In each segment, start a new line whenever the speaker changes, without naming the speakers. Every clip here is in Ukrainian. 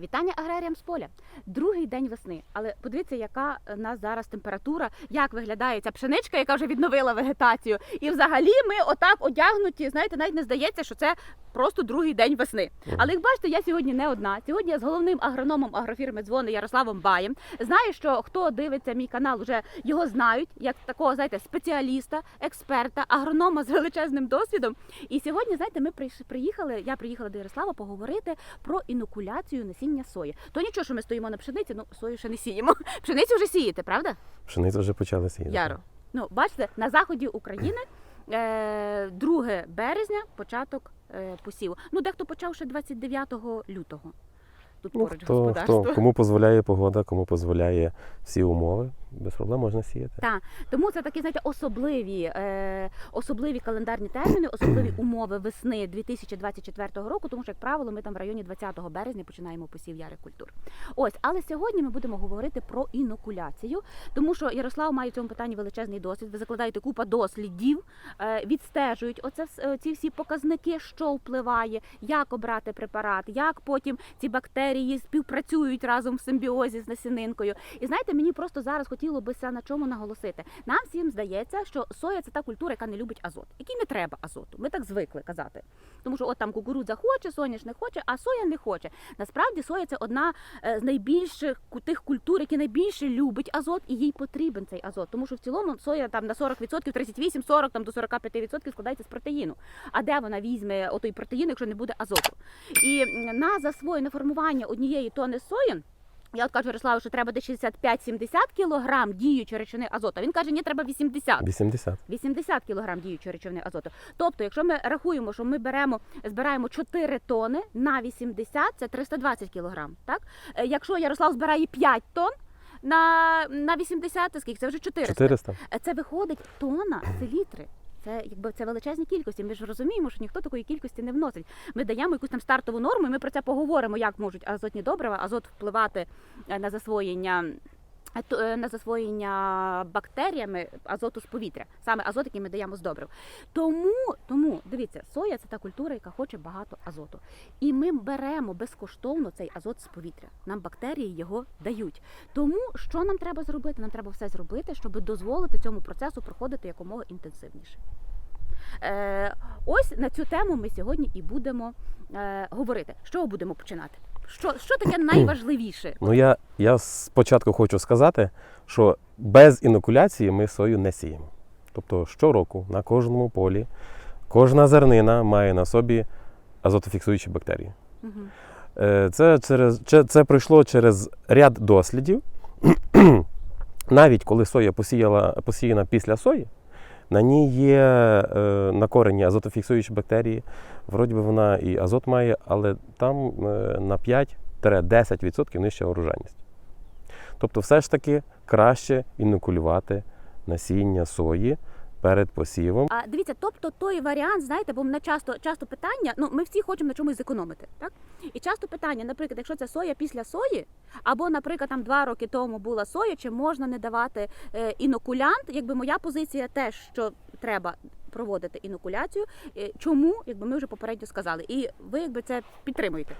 Вітання аграріям з поля. Другий день весни. Але подивіться, яка в нас зараз температура, як виглядає ця пшеничка, яка вже відновила вегетацію. І взагалі ми отак одягнуті. Знаєте, навіть не здається, що це просто другий день весни. Але як бачите, я сьогодні не одна. Сьогодні я з головним агрономом агрофірми дзвони Ярославом Баєм. Знаю, що хто дивиться мій канал, вже його знають як такого, знаєте, спеціаліста, експерта, агронома з величезним досвідом. І сьогодні, знаєте, ми приїхали. Я приїхала до Ярослава поговорити про інокуляцію насіння сої. То нічого, що ми стоїмо на пшениці, ну сою ще не сіємо. Пшеницю вже сієте, правда?
Пшеницю вже почала сіяти.
Яро. Ну, бачите, на заході України е, 2 березня початок е, посіву. Ну, дехто почав ще 29 лютого. Тут
Ну,
поруч
хто,
господарство.
хто, кому дозволяє погода, кому дозволяє всі умови, без проблем можна сіяти.
Так, тому це такі, знаєте, особливі, е, особливі календарні терміни, особливі умови весни 2024 року, тому що, як правило, ми там в районі 20 березня починаємо посів ярих культур. Ось, але сьогодні ми будемо говорити про інокуляцію, тому що Ярослав має в цьому питанні величезний досвід. Ви закладаєте купа дослідів, е, відстежують оце е, ці всі показники, що впливає, як обрати препарат, як потім ці бактерії співпрацюють разом в симбіозі з насінинкою. І знаєте, мені просто зараз хотіло би на чому наголосити. Нам всім здається, що соя це та культура, яка не любить азот, якій не треба азоту. Ми так звикли казати. Тому що от там кукурудза хоче, соняшник хоче, а соя не хоче. Насправді соя це одна е, з найбільших тих культур, які найбільше любить азот, і їй потрібен цей азот. Тому що в цілому соя там на 40%, 38, 40 там до 45% складається з протеїну. А де вона візьме отой протеїн, якщо не буде азоту? І на засвоєне формування однієї тони сої. Я от кажу Ярославу, що треба десь 65-70 кілограм діючої речовини азоту. Він каже, ні, треба 80.
80.
80 кг діючої речовини азоту. Тобто, якщо ми рахуємо, що ми беремо, збираємо 4 тони на 80, це 320 кг. Так? Е, Якщо Ярослав збирає 5 тонн на, на 80, скільки? Це вже 400.
400.
Е, Це виходить тонна, це літри. Це якби це величезні кількості. Ми ж розуміємо, що ніхто такої кількості не вносить. Ми даємо якусь там стартову норму, і ми про це поговоримо, як можуть азотні добрива, азот впливати е, на засвоєння. Е, На засвоєння бактеріями азоту з повітря, саме азот, який ми даємо з добрив. Тому, тому дивіться, соя це та культура, яка хоче багато азоту. І ми беремо безкоштовно цей азот з повітря. Нам бактерії його дають. Тому що нам треба зробити? Нам треба все зробити, щоб дозволити цьому процесу проходити якомога інтенсивніше. Е, ось на цю тему ми сьогодні і будемо е, говорити. З чого будемо починати? Що, що таке найважливіше?
Ну я, я спочатку хочу сказати, що без інокуляції ми сою не сіємо. Тобто щороку на кожному полі кожна зернина має на собі азотофіксуючі бактерії. Е, Це, через, це, це пройшло через ряд дослідів. Навіть коли соя посіяла, посіяна після сої, на ній є е, на корені азотофіксуючі бактерії. Вроді би вона і азот має, але там е, на 5-10% нижча урожайність. Тобто, все ж таки краще інокулювати насіння сої перед посівом.
А дивіться, тобто той варіант, знаєте, бо мене часто часто питання, ну ми всі хочемо на чомусь зекономити, так? І часто питання, наприклад, якщо це соя після сої, або, наприклад, там два роки тому була соя, чи можна не давати е, інокулянт? Якби моя позиція теж, що треба проводити інокуляцію. Е, чому, якби ми вже попередньо сказали, і ви якби це підтримуєте.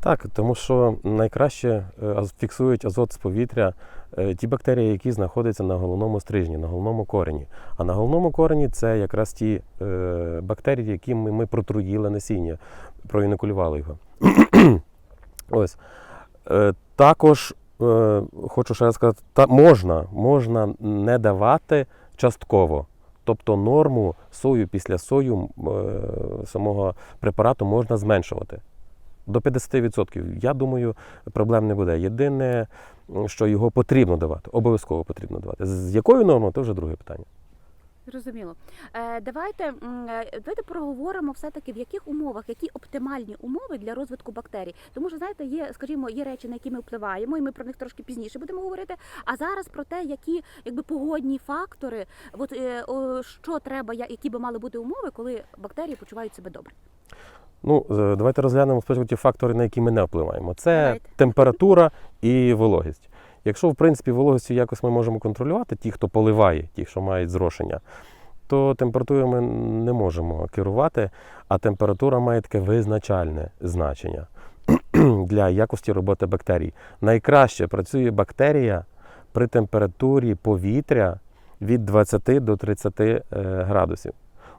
Так, тому що найкраще е, фіксують азот з повітря е, ті бактерії, які знаходяться на головному стрижні, на головному корені. А на головному корені це якраз ті е, бактерії, які ми, ми протруїли насіння, проінокулювали його. Ось. Також хочу ще раз сказати, та, можна, можна не давати частково. Тобто норму сою після сою самого препарату можна зменшувати. До 50%. Я думаю, проблем не буде. Єдине, що його потрібно давати, обов'язково потрібно давати. З якою нормою, то вже друге питання.
Зрозуміло. Е, давайте, е, давайте проговоримо все-таки, в яких умовах, які оптимальні умови для розвитку бактерій. Тому що, знаєте, є, скажімо, є речі, на які ми впливаємо, і ми про них трошки пізніше будемо говорити. А зараз про те, які якби погодні фактори, от е, що треба, які би мали бути умови, коли бактерії почувають себе добре.
Ну, е, давайте розглянемо спочатку ті фактори, на які ми не впливаємо. Це
Давайте.
температура і вологість. Якщо, в принципі, вологістю якось ми можемо контролювати, ті, хто поливає, ті, що мають зрошення, то температурою ми не можемо керувати, а температура має таке визначальне значення. для якості роботи бактерій. Найкраще працює бактерія при температурі повітря від 20 до 30 е, градусів.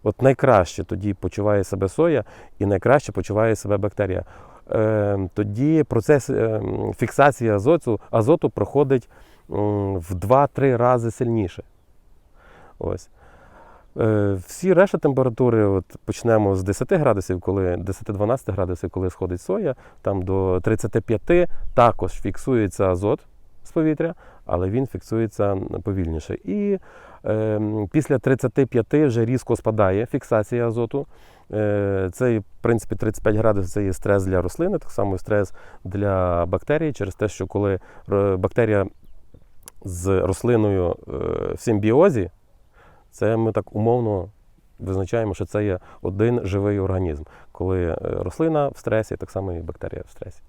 От найкраще тоді почуває себе соя і найкраще почуває себе бактерія. Е, Тоді процес е, фіксації азоту, азоту проходить в 2-3 рази сильніше. Ось. Е, Всі решта температури, от почнемо з 10 градусів, коли 10-12 градусів, коли сходить соя, там до 35 також фіксується азот з повітря, але він фіксується повільніше. І після 35 вже різко спадає фіксація азоту. Е, Це, в принципі, 35 градусів це є стрес для рослини, так само стрес для бактерій, через те, що коли е, бактерія з рослиною е, в симбіозі, це ми так умовно визначаємо, що це є один живий організм, коли рослина в стресі, так само і бактерія в стресі.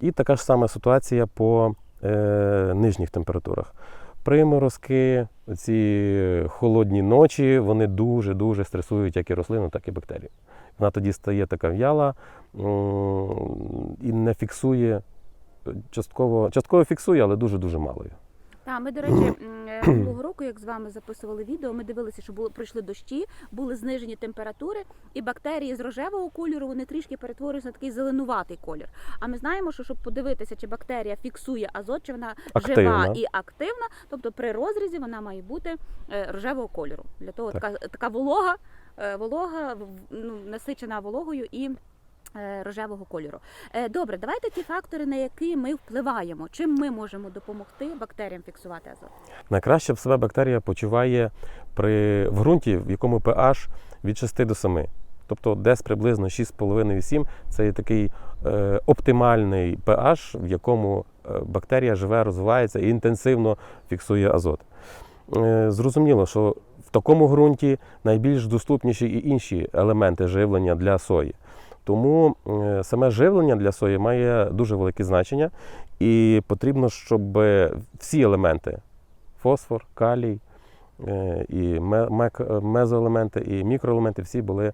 І така ж сама ситуація по е, нижніх температурах. Приморозки, ці холодні ночі, вони дуже-дуже стресують як і рослину, так і бактерію. Вона тоді стає така в'яла і не фіксує, частково, частково фіксує, але дуже-дуже малою.
Та ми, до речі, е, минулого року, як з вами записували відео, ми дивилися, що були пройшли дощі, були знижені температури, і бактерії з рожевого кольору вони трішки перетворюються на такий зеленуватий колір. А ми знаємо, що щоб подивитися, чи бактерія фіксує азот, чи вона
Активна.
жива і активна, тобто при розрізі вона має бути е, рожевого кольору. Для того
Так.
така, така волога, е, волога, ну, насичена вологою і. Е, Рожевого кольору. Е, Добре, давайте ті фактори, на які ми впливаємо. Чим ми можемо допомогти бактеріям фіксувати азот?
Найкраще в себе бактерія почуває при, в ґрунті, в якому pH від 6 до 7. Тобто десь приблизно 6,5-7 це є такий е, оптимальний pH, в якому е, бактерія живе, розвивається і інтенсивно фіксує азот. Е, зрозуміло, що в такому ґрунті найбільш доступніші і інші елементи живлення для сої. Тому е, саме живлення для сої має дуже велике значення, і потрібно, щоб всі елементи фосфор, калій, е, і мезоелементи, і мікроелементи всі були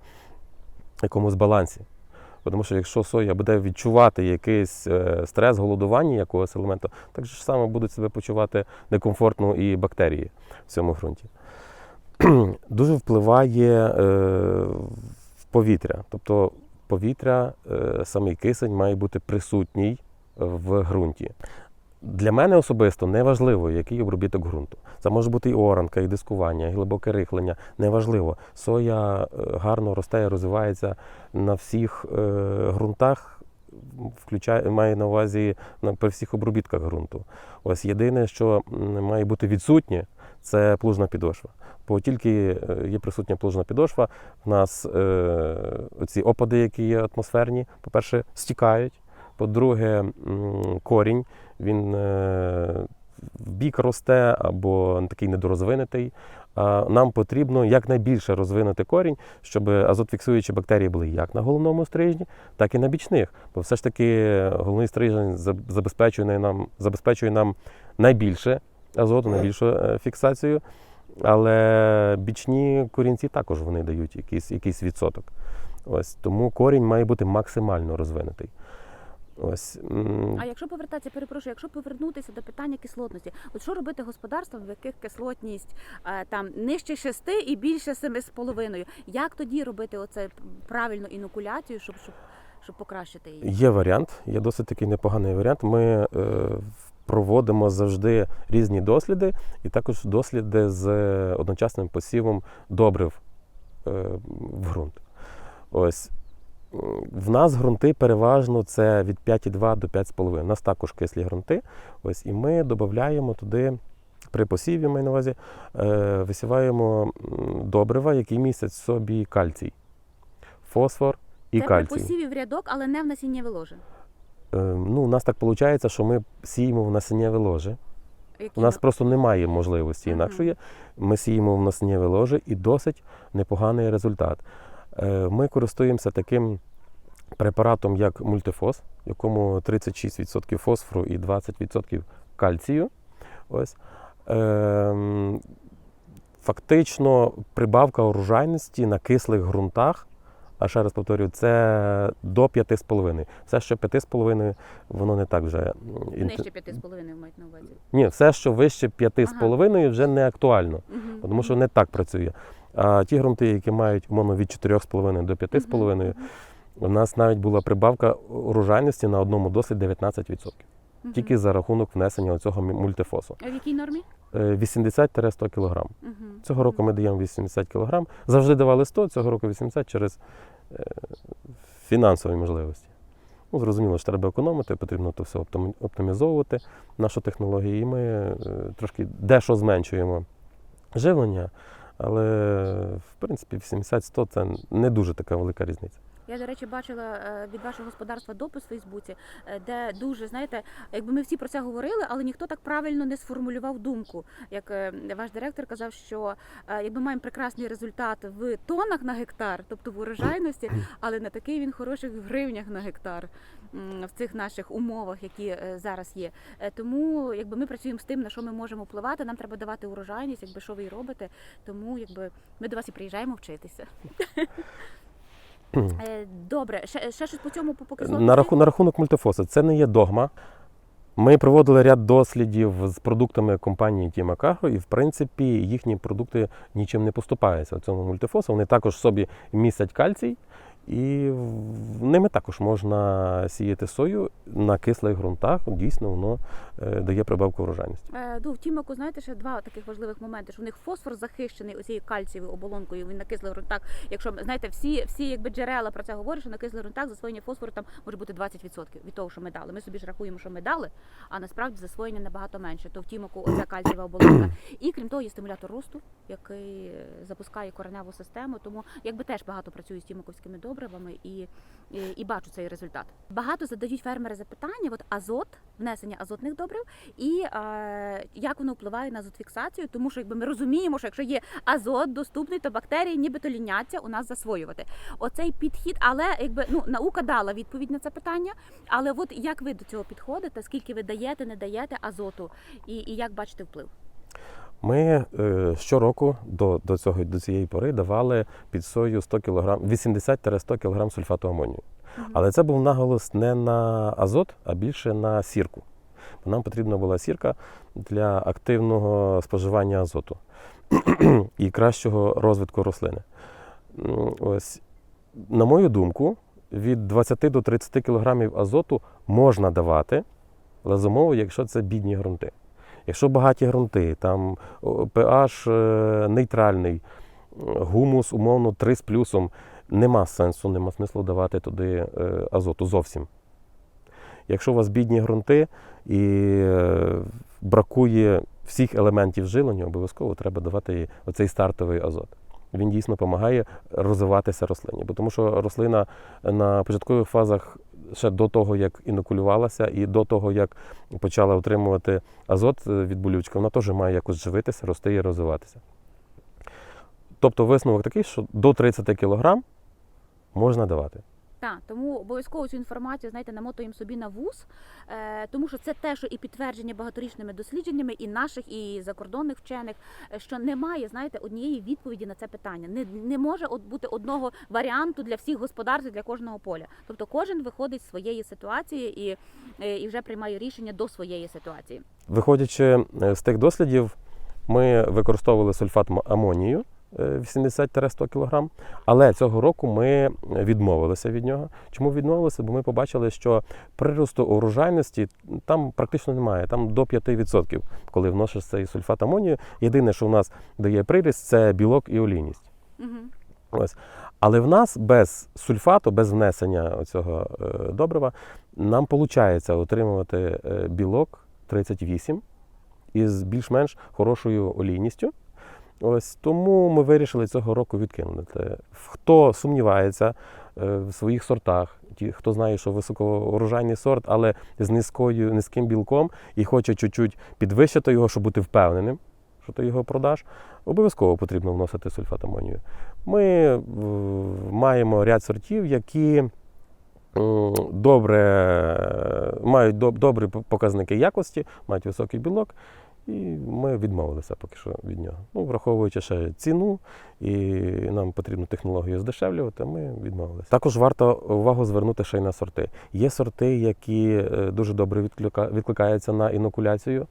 в якомусь балансі. Тому що якщо соя буде відчувати якийсь е, стрес, голодування якогось елементу, так же ж само будуть себе почувати некомфортно і бактерії в цьому ґрунті. Дуже впливає е, в повітря. Тобто повітря, е, самий кисень має бути присутній в ґрунті. Для мене особисто не важливо, який обробіток ґрунту. Це може бути і оранка, і дискування, і глибоке рихлення. Неважливо. Соя е, гарно росте і розвивається на всіх е, ґрунтах, включає, має на увазі на, при всіх обробітках ґрунту. Ось єдине, що має бути відсутнє, це плужна підошва. Бо тільки е, є присутня плужна підошва, в нас е, оці опади, які є атмосферні, по-перше, стікають. По-друге, корінь він е, в бік росте або такий недорозвинутий. А нам потрібно якнайбільше розвинути корінь, щоб азотфіксуючі бактерії були як на головному стрижні, так і на бічних. Бо все ж таки головний стрижень забезпечує нам, забезпечує нам найбільше азоту, найбільшу е, фіксацію. Але бічні корінці також вони дають якийсь, якийсь відсоток. Ось тому корінь має бути максимально розвинутий. Ось
А якщо повертатися, перепрошую, якщо повернутися до питання кислотності, от що робити господарствам, в яких кислотність е, там нижче 6 і більше 7,5? Як тоді робити оце правильну інокуляцію, щоб, щоб, щоб покращити її?
Є варіант, є досить такий непоганий варіант. Ми е, проводимо завжди різні досліди, і також досліди з одночасним посівом добрив е, в ґрунт. Ось. В нас ґрунти переважно це від 5,2 до 5,5. У нас також кислі ґрунти. Ось, і ми додаємо туди при посіві, маю на увазі, е, висіваємо добрива, які містять в собі кальцій, фосфор і
Це
кальцій.
при посіві в рядок, але не в насіннєве ложе.
Е, Ну, у нас так виходить, що ми сіємо в насіннєве ложе.
Які
У нас просто немає можливості інакшої. Ми сіємо в насіннєве ложе і досить непоганий результат. Е, Ми користуємося таким препаратом, як мультифос, в якому 36% фосфору і 20% кальцію. Ось. Ем, Фактично, прибавка урожайності на кислих ґрунтах а ще раз повторюю, це до 5,5. Все, що 5,5, воно не так вже.
Нижче 5,5 мають на увазі.
Ні, все, що вище 5,5, вже не актуально,
Мгм.
тому що не так працює. А ті ґрунти, які мають умовно від 4,5 до 5,5,
Мгм.
у нас навіть була прибавка урожайності на одному дослід 19%.
Мгм.
Тільки за рахунок внесення цього мультифосу.
А в якій нормі?
Е, 80-100 кг.
Мгм.
Цього року ми даємо 80 кг. Завжди давали 100, цього року 80 через е, фінансові можливості. Ну, зрозуміло, що треба економити, потрібно то все оптимізовувати нашу технологію. І ми е, трошки дещо зменшуємо живлення, але в принципі 80-100 це не дуже така велика різниця.
Я, до речі, бачила е, від вашого господарства допис в Фейсбуці, е, де дуже, знаєте, якби ми всі про це говорили, але ніхто так правильно не сформулював думку. Як е, ваш директор казав, що якби маємо прекрасний результат в тонах на гектар, тобто в урожайності, але не такий він хороший в гривнях на гектар в цих наших умовах, які зараз є. Тому якби ми працюємо з тим, на що ми можемо впливати, нам треба давати урожайність, якби що ви і робите. Тому якби ми до вас і приїжджаємо вчитися. Е, Добре, ще, ще щось по цьому по по?
На, раху, на рахунок мультифосу, це не є догма. Ми проводили ряд дослідів з продуктами компанії Тімакаго, і в принципі їхні продукти нічим не поступаються цьому мультифосу. Вони також собі містять кальцій, і ними також можна сіяти сою на кислих ґрунтах. Дійсно, воно е, дає прибавку врожайності.
Е, ну, в тімаку, знаєте, ще два таких важливих моменти, що в них фосфор захищений оцією кальцієвою оболонкою, він на кислих ґрунтах. Якщо знаєте, всі, всі якби джерела про це говорять, що на кислих ґрунтах засвоєння фосфору там може бути 20% від того, що ми дали. Ми собі ж рахуємо, що ми дали, а насправді засвоєння набагато менше. То в оця кальцієва оболонка. І крім того, є стимулятор росту, який запускає кореневу систему. Тому якби теж багато працюю з тімаковськими добривами і, і, і бачу цей результат. Багато задають фермери запитання: от азот, внесення азотних добрив, і е, як воно впливає на азотфіксацію, тому що якби ми розуміємо, що якщо є азот доступний, то бактерії нібито ліняться у нас засвоювати. Оцей підхід, але якби ну наука дала відповідь на це питання. Але от як ви до цього підходите? Скільки ви даєте, не даєте азоту, і, і як бачите вплив?
Ми е, щороку до, до, цього, до цієї пори давали під сою 100 кг, 80-100 кг сульфату амонію. Але це був наголос не на азот, а більше на сірку. Бо Нам потрібна була сірка для активного споживання азоту і кращого розвитку рослини. Ось, на мою думку, від 20 до 30 кг азоту можна давати, але за умови, якщо це бідні ґрунти. Якщо багаті ґрунти, там pH е, нейтральний, гумус, умовно, 3 з плюсом, нема сенсу, нема смислу давати туди е, азоту зовсім. Якщо у вас бідні ґрунти і е, бракує всіх елементів жилення, обов'язково треба давати оцей стартовий азот. Він дійсно допомагає розвиватися рослині. Бо тому що рослина на початкових фазах ще до того, як інокулювалася, і до того, як почала отримувати азот е, від болючки, вона теж має якось живитися, рости і розвиватися. Тобто висновок такий, що до 30 кг можна давати.
Так, тому обов'язково цю інформацію знаєте, намотуємо собі на вуз, е, тому що це те, що і підтвердження багаторічними дослідженнями, і наших, і закордонних вчених, е, що немає, знаєте, однієї відповіді на це питання. Не, не може от бути одного варіанту для всіх господарств, для кожного поля. Тобто кожен виходить з своєї ситуації і, е, і вже приймає рішення до своєї ситуації.
Виходячи е, з тих дослідів, ми використовували сульфат амонію 80-100 кг, але цього року ми відмовилися від нього. Чому відмовилися? Бо ми побачили, що приросту урожайності там практично немає, там до 5%, коли вносиш цей сульфат амонію. Єдине, що в нас дає приріст, це білок і олійність.
Угу.
Ось. Але в нас без сульфату, без внесення цього е, добрива, нам виходить отримувати е, білок 38 із більш-менш хорошою олійністю. Ось тому ми вирішили цього року відкинути. Хто сумнівається е, в своїх сортах, ті, хто знає, що високоурожайний сорт, але з низькою, низьким білком і хоче чуть-чуть підвищити його, щоб бути впевненим, що ти його продаш, обов'язково потрібно вносити сульфат амонію. Ми маємо ряд сортів, які добре, мають доб- добрі показники якості, мають високий білок І ми відмовилися поки що від нього. Ну, враховуючи ще ціну, і нам потрібно технологію здешевлювати, ми відмовилися. Також варто увагу звернути ще й на сорти. Є сорти, які е, дуже добре відкликаються на інокуляцію,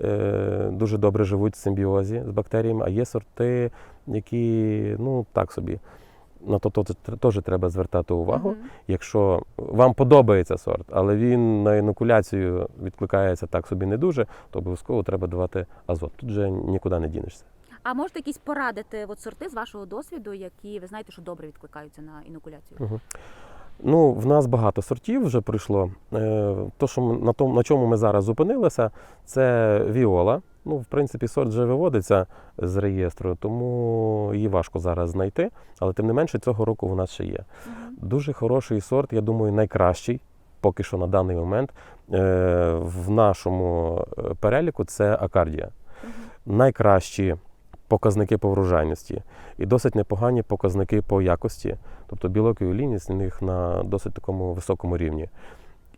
е, дуже добре живуть в симбіозі з бактеріями, а є сорти, які ну так собі. На то то- теж треба звертати увагу. Якщо вам подобається сорт, але він на інокуляцію відкликається так собі не дуже, то обов'язково треба давати азот. Тут же нікуди не дінешся.
А можете якісь порадити от сорти з вашого досвіду, які ви знаєте, що добре відкликаються на інокуляцію?
Мгм. Ну, в нас багато сортів вже прийшло. Е, То, що ми, на, тому, на чому ми зараз зупинилися, це віола. Ну, в принципі, сорт вже виводиться з реєстру, тому її важко зараз знайти. Але тим не менше, цього року в нас ще є. Дуже хороший сорт, я думаю, найкращий, поки що на даний момент. е, В нашому е, переліку це Акардія. Найкращі показники по врожайності і досить непогані показники по якості. Тобто білок і олійність у них на досить такому високому рівні.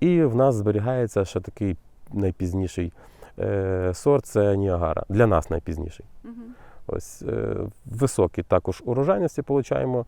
І в нас зберігається ще такий найпізніший сорт це Ніагара. Для нас найпізніший.
Мгм.
Ось е, високі також урожайності получаємо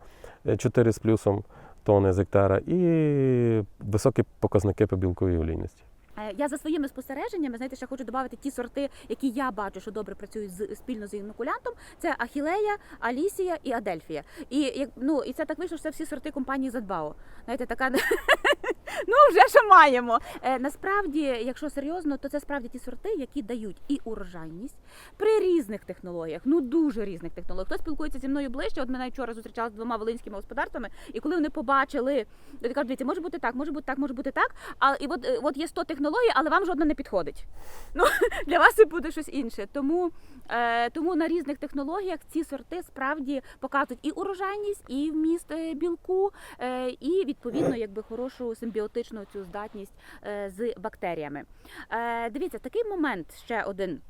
4 з плюсом тони з гектара, і високі показники по білковій олійності.
Е, Я за своїми спостереженнями, знаєте, ще хочу додати ті сорти, які я бачу, що добре працюють з спільно з інокулянтом. Це Ахілея, Алісія і Адельфія. І як ну і це так вийшло, що це всі сорти компанії Задбао. Знаєте, така ну вже що маємо. Е, насправді, якщо серйозно, то це справді ті сорти, які дають і урожайність при різних технологіях, ну дуже різних технологіях. Хто спілкується зі мною ближче? От мене вчора зустрічалися з двома волинськими господарствами, і коли вони побачили, то кажуть, дивіться, може бути так, може бути так, може бути так. А і от, е, от є 100 технологій, але вам жодна не підходить. Ну для вас це буде щось інше. Тому, е, тому на різних технологіях ці сорти справді показують і урожайність, і вміст е, білку, е, і відповідно якби хорошу симбіотичну цю здатність е, з бактеріями. Е, дивіться, такий момент ще один.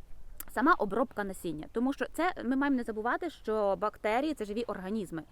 Сама обробка насіння, тому що це ми маємо не забувати, що бактерії це живі організми,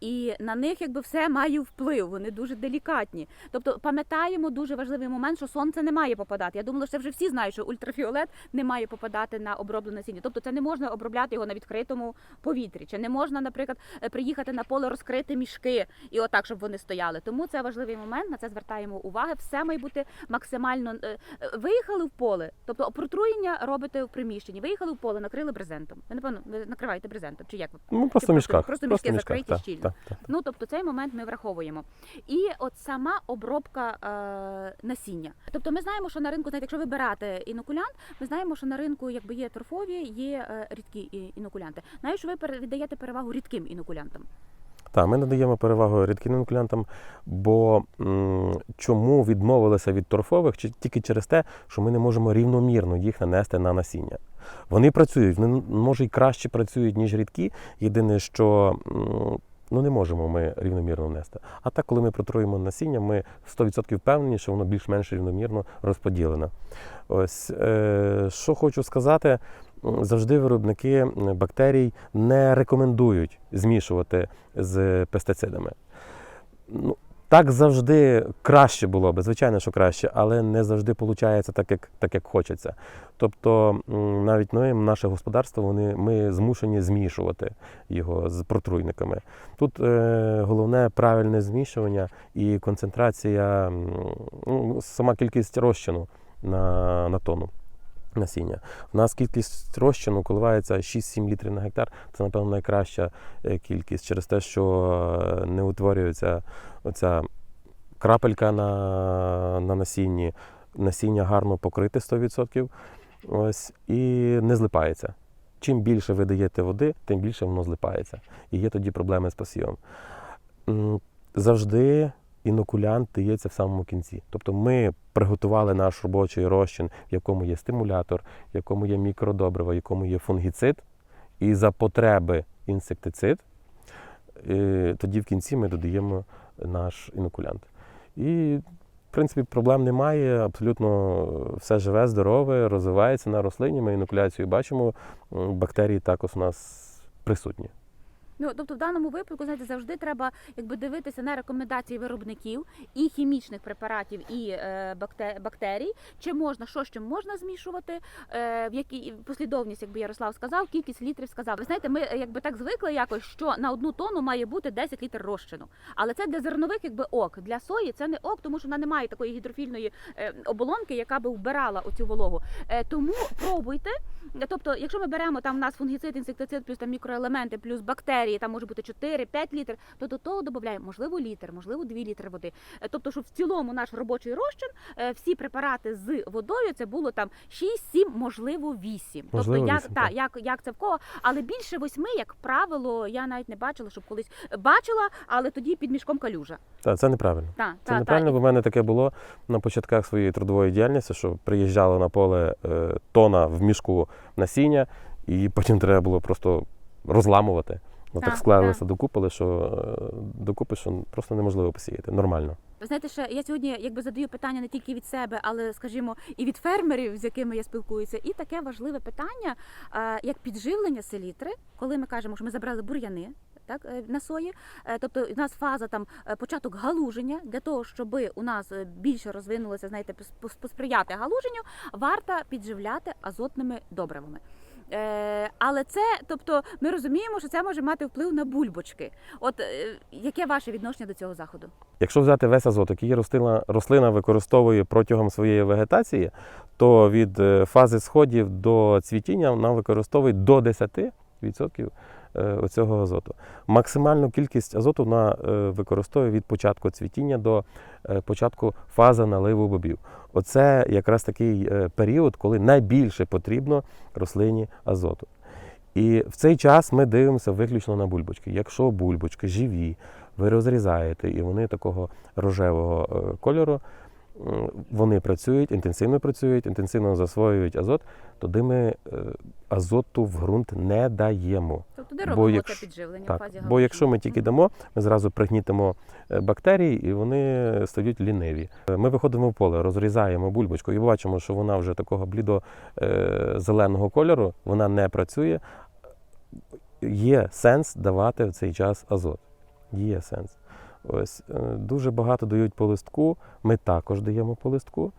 і на них якби все має вплив. Вони дуже делікатні. Тобто пам'ятаємо дуже важливий момент, що сонце не має попадати. Я думала, що вже всі знають, що ультрафіолет не має попадати на оброблене насіння. Тобто це не можна обробляти його на відкритому повітрі. Чи не можна, наприклад, е, приїхати на поле, розкрити мішки і отак, щоб вони стояли. Тому це важливий момент. На це звертаємо увагу. Все має бути максимально е, е, виїхали в поле, тобто протруєння робите в приміщенні. Виїхали в поле, накрили брезентом. Ви напевно ви накриваєте брезентом, чи як ви?
Ну, просто в мішках.
просто мішки
мішках,
закриті щільно. Ну тобто цей момент ми враховуємо. І от сама обробка е, насіння. Тобто ми знаємо, що на ринку, знаєте, якщо вибирати інокулянт, ми знаємо, що на ринку якби є торфові, є е, рідкі інокулянти. Знаю, що ви віддаєте перевагу рідким інокулянтам.
Так, ми надаємо перевагу рідким інокулянтам, бо м, чому відмовилися від торфових? Чи тільки через те, що ми не можемо рівномірно їх нанести на насіння. Вони працюють, вони може й краще працюють, ніж рідкі. Єдине, що ну, не можемо ми рівномірно нести. А так, коли ми протруємо насіння, ми 100% впевнені, що воно більш-менш рівномірно розподілено. Ось е, що хочу сказати. Завжди виробники бактерій не рекомендують змішувати з пестицидами. Ну, так завжди краще було би, звичайно, що краще, але не завжди виходить так, як, так, як хочеться. Тобто, навіть ми, наше господарство, вони, ми змушені змішувати його з протруйниками. Тут е, головне правильне змішування і концентрація, ну, сама кількість розчину на, на тонну насіння. У нас кількість розчину коливається 6-7 літрів на гектар. Це, напевно, найкраща е, кількість через те, що е, не утворюється оця крапелька на, на насінні. Насіння гарно покрите 100%. Ось, і не злипається. Чим більше ви даєте води, тим більше воно злипається. І є тоді проблеми з посівом. Завжди інокулянт дається в самому кінці. Тобто ми приготували наш робочий розчин, в якому є стимулятор, в якому є мікродобриво, в якому є фунгіцид, і за потреби інсектицид. Тоді в кінці ми додаємо наш інокулянт. І, в принципі, проблем немає. Абсолютно все живе, здорове, розвивається на рослині. Ми інокуляцію бачимо. Бактерії також у нас присутні.
Ну тобто, в даному випадку, знаєте, завжди треба якби дивитися на рекомендації виробників і хімічних препаратів, і е, бакте- бактерій, чи можна що з чим можна змішувати, е, в якій послідовність, якби Ярослав сказав, кількість літрів сказав. Ви знаєте, ми якби так звикли якось, що на одну тонну має бути 10 літрів розчину. Але це для зернових якби ок. Для сої це не ок, тому що вона не має такої гідрофільної е, оболонки, яка би вбирала оцю вологу. Е, тому пробуйте. Тобто, якщо ми беремо там у нас фунгіцид, інсектицид, плюс там мікроелементи, плюс бактерії, там може бути 4-5 літрів, то до того додаємо, можливо, літр, можливо, 2 літри води. Е, Тобто, щоб в цілому наш робочий розчин, е, всі препарати з водою, це було там 6-7, можливо, 8.
Можливо,
тобто, як,
вісім,
та,
так.
як, як це в кого, але більше 8, як правило, я навіть не бачила, щоб колись бачила, але тоді під мішком калюжа.
Так, це неправильно.
Та,
Це
та,
неправильно,
та.
бо в мене таке було на початках своєї трудової діяльності, що приїжджало на поле е, тона в мішку насіння, і потім треба було просто розламувати. Ну, так
Так,
склалося докупи, що е, докупи, що просто неможливо посіяти. Нормально.
Ви знаєте, що я сьогодні якби задаю питання не тільки від себе, але скажімо, і від фермерів, з якими я спілкуюся, і таке важливе питання, е, як підживлення селітри, коли ми кажемо, що ми забрали бур'яни. Так, е, на сої, тобто у нас фаза там початок галуження для того, щоб у нас більше розвинулося, знаєте, пос- пос- посприяти галуженню, варто підживляти азотними добривами. Е, але це, тобто, ми розуміємо, що це може мати вплив на бульбочки. От е, яке ваше відношення до цього заходу?
Якщо взяти весь азот, який рослина, рослина використовує протягом своєї вегетації, то від е, фази сходів до цвітіння вона використовує до 10% е, оцього азоту. Максимальну кількість азоту вона е, використовує від початку цвітіння до е, початку фази наливу бобів. Оце якраз такий е, період, коли найбільше потрібно рослині азоту. І в цей час ми дивимося виключно на бульбочки. Якщо бульбочки живі, ви розрізаєте, і вони такого рожевого е, кольору, вони працюють, інтенсивно працюють, інтенсивно засвоюють азот, тоді ми е, азоту в ґрунт не даємо.
Тобто де
Бо
робимо
якщо-
це підживлення в
Так,
фазі
бо якщо ми тільки дамо, ми зразу пригнітимо е, бактерії і вони стають ліниві. Е, Ми виходимо в поле, розрізаємо бульбочку і бачимо, що вона вже такого блідо е, зеленого кольору, вона не працює. Є сенс давати в цей час азот. Є сенс. Ось е, дуже багато дають по листку. Ми також даємо по листку.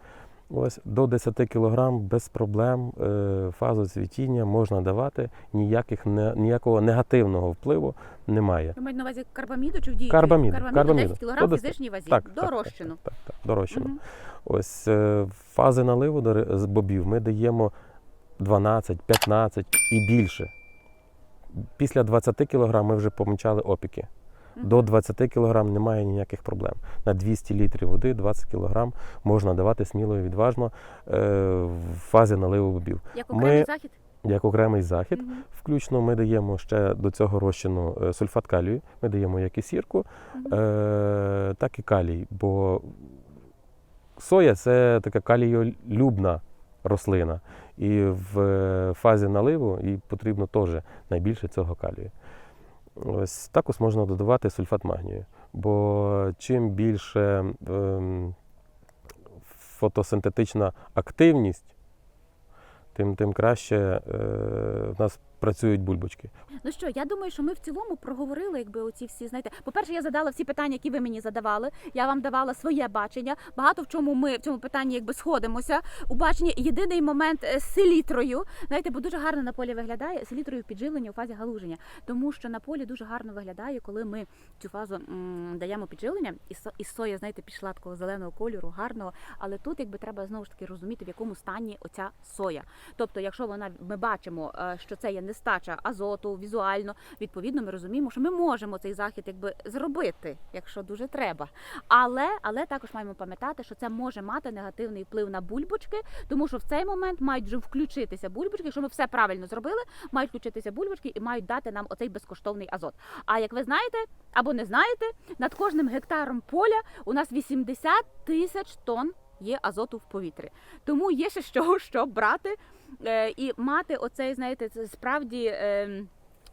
Ось до 10 кг без проблем е, фазу цвітіння можна давати. Ніяких ніякого негативного впливу немає.
Ви маєте на увазі карбаміду чи в дії?
Карбаміду,
Карбаміду,
карбаміду.
10 кг в фізичній вазі.
Так,
до
так. Так, так, так, до розчину.
Мгм.
Ось е, фази наливу з бобів ми даємо 12, 15 і більше. Після 20 кг ми вже помічали опіки. До 20 кг немає ніяких проблем. На 200 літрів води 20 кг можна давати сміло і відважно е, в фазі наливу бобів.
Як
Ми-
окремий захід?
Як окремий захід,
Мгм.
включно ми даємо ще до цього розчину е, сульфат калію. Ми даємо як і сірку, е, так і калій. Бо соя це така калієлюбна рослина. І в е, фазі наливу їй потрібно теж найбільше цього калію. Ось також можна додавати сульфат магнію. Бо чим більше ем, фотосинтетична активність, тим, тим краще е, в нас працюють бульбочки.
Ну що, я думаю, що ми в цілому проговорили, якби оці всі, знаєте, по-перше, я задала всі питання, які ви мені задавали. Я вам давала своє бачення. Багато в чому ми в цьому питанні якби сходимося. У баченні єдиний момент е, з селітрою. Знаєте, бо дуже гарно на полі виглядає селітрою підживлення у фазі галуження. Тому що на полі дуже гарно виглядає, коли ми цю фазу м, даємо підживлення, і, со- і соя, знаєте, пішла такого зеленого кольору, гарного. Але тут якби треба знову ж таки розуміти, в якому стані оця соя. Тобто, якщо вона ми бачимо, е, що це є нестача азоту візуально, відповідно, ми розуміємо, що ми можемо цей захід якби зробити, якщо дуже треба. Але, але також маємо пам'ятати, що це може мати негативний вплив на бульбочки, тому що в цей момент мають вже включитися бульбочки. Якщо ми все правильно зробили, мають включитися бульбочки і мають дати нам оцей безкоштовний азот. А як ви знаєте або не знаєте, над кожним гектаром поля у нас 80 тисяч тонн є азоту в повітрі. Тому є ще чого що брати і мати оцей, знаєте, це справді. Е,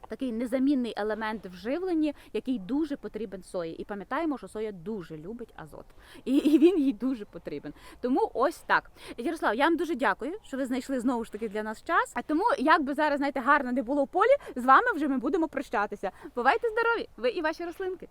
Такий незамінний елемент в живленні, який дуже потрібен сої. І пам'ятаємо, що соя дуже любить азот, і, і він їй дуже потрібен. Тому ось так. Ярослав, я вам дуже дякую, що ви знайшли знову ж таки для нас час. А тому, як би зараз знаєте, гарно не було в полі, з вами вже ми будемо прощатися. Бувайте здорові! Ви і ваші рослинки.